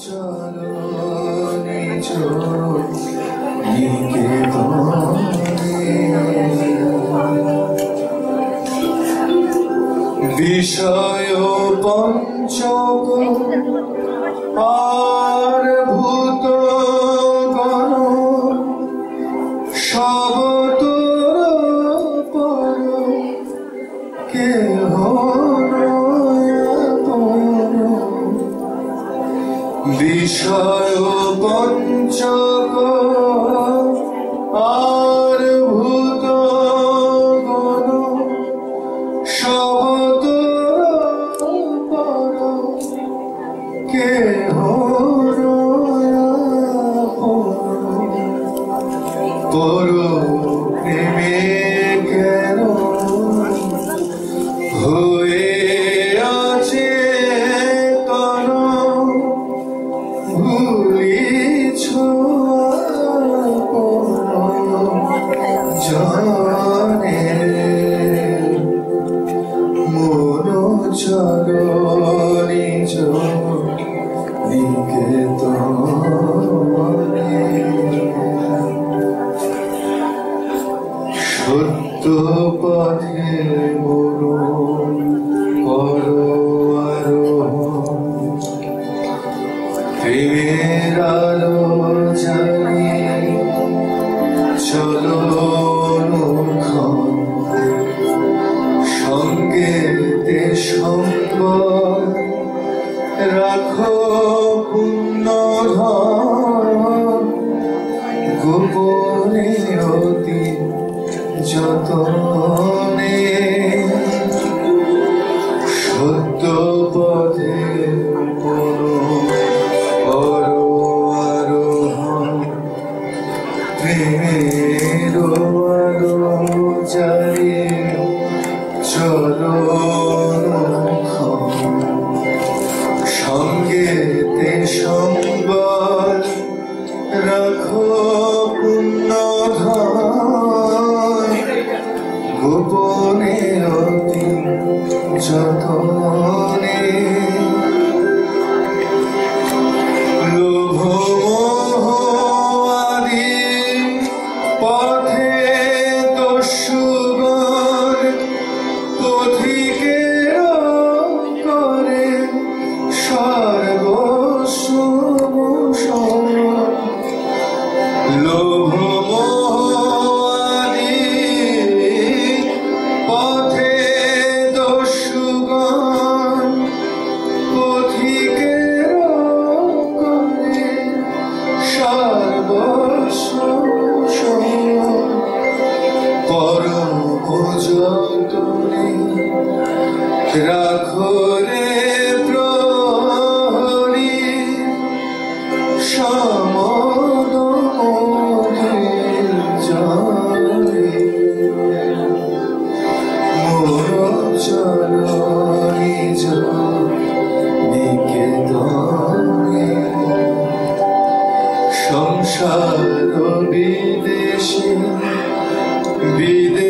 চরণে নিকেতনে বিষয় পঞ্চক বিষয় পঞ্চক আর ভুলিছ জানে সত্য পথে করো আরোহণ প্রেমের আলো চলো সঙ্গে তে সম্বল রাখো পুণ্য গোপনে অতি পরম যতনে রাখো রে প্রহরী সমদ চরণি নিকেতনে সংসার olvide